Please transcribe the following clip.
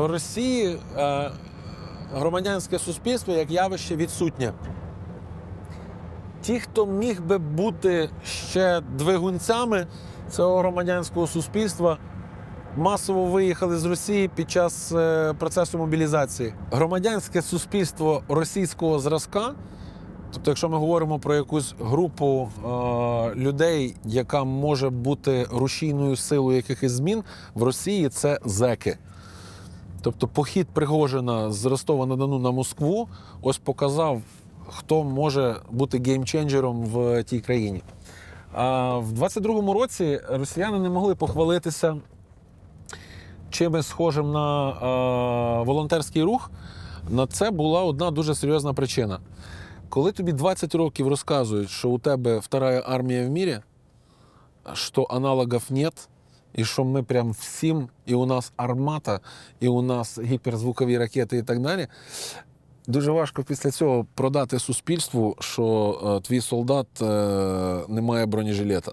В Росії е, громадянське суспільство як явище відсутнє. Ті, хто міг би бути ще двигунцями цього громадянського суспільства, масово виїхали з Росії під час е, процесу мобілізації. Громадянське суспільство російського зразка, тобто, якщо ми говоримо про якусь групу е, людей, яка може бути рушійною силою якихось змін, в Росії це зеки. Тобто похід Пригожина з Ростова на Дону на Москву ось показав, хто може бути геймченджером в тій країні. А в 22-му році росіяни не могли похвалитися чимось схожим на е, волонтерський рух. На це була одна дуже серйозна причина. Коли тобі 20 років розказують, що у тебе вторая армія в мірі, що аналогів нет, і що ми прям всім, і у нас армата, і у нас гіперзвукові ракети і так далі. Дуже важко після цього продати суспільству, що е, твій солдат е, не має бронежилета.